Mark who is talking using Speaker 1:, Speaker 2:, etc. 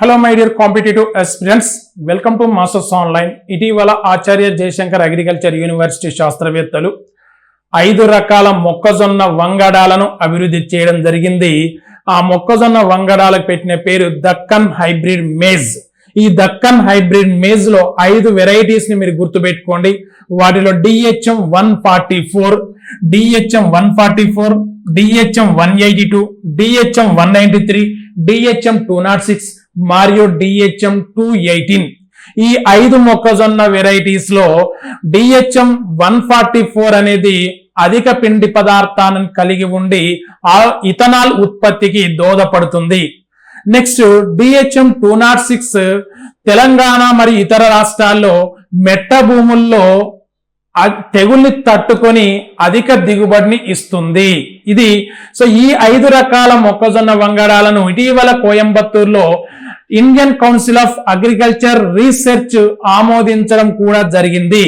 Speaker 1: Hello my dear competitive aspirants welcome to masters online ఇటీవల Acharya Jayashankar agriculture university శాస్త్రవేత్తలు ఐదు రకాల మొక్కజొన్న వంగడాలను అభివృద్ధి చేయడం జరిగింది. ఆ మొక్కజొన్న వంగడాలకు పెట్టిన పేరు దక్కన్ హైబ్రిడ్ మేజ్. ఈ దక్కన్ హైబ్రిడ్ మేజ్లో ఐదు వెరైటీస్ని మీరు గుర్తుపెట్టుకోండి. వాటిలో DHM one forty four DHM one forty four DHM one eighty two DHM one ninety three DHM two nought six మరియు డిహెచ్ఎం టూ ఎయిటీన్ ఈ ఐదు మొక్కజొన్న వెరైటీస్లో డిహెచ్ఎం వన్ ఫార్టీ ఫోర్ అనేది అధిక పిండి పదార్థాలను కలిగి ఉండి ఆ ఇథనాల్ ఉత్పత్తికి దోహదపడుతుంది. Next DHM two nought six Telangana మరియు ఇతర రాష్ట్రాల్లో మెట్ట భూముల్లో తెగుల్ని తట్టుకొని అధిక దిగుబడిని ఇస్తుంది. ఇది సో ఈ ఐదు రకాల మొక్కజొన్న వంగడాలను ఇటీవల కోయంబత్తూరులో Indian council of agriculture research ఆమోదించడం కూడా జరిగింది.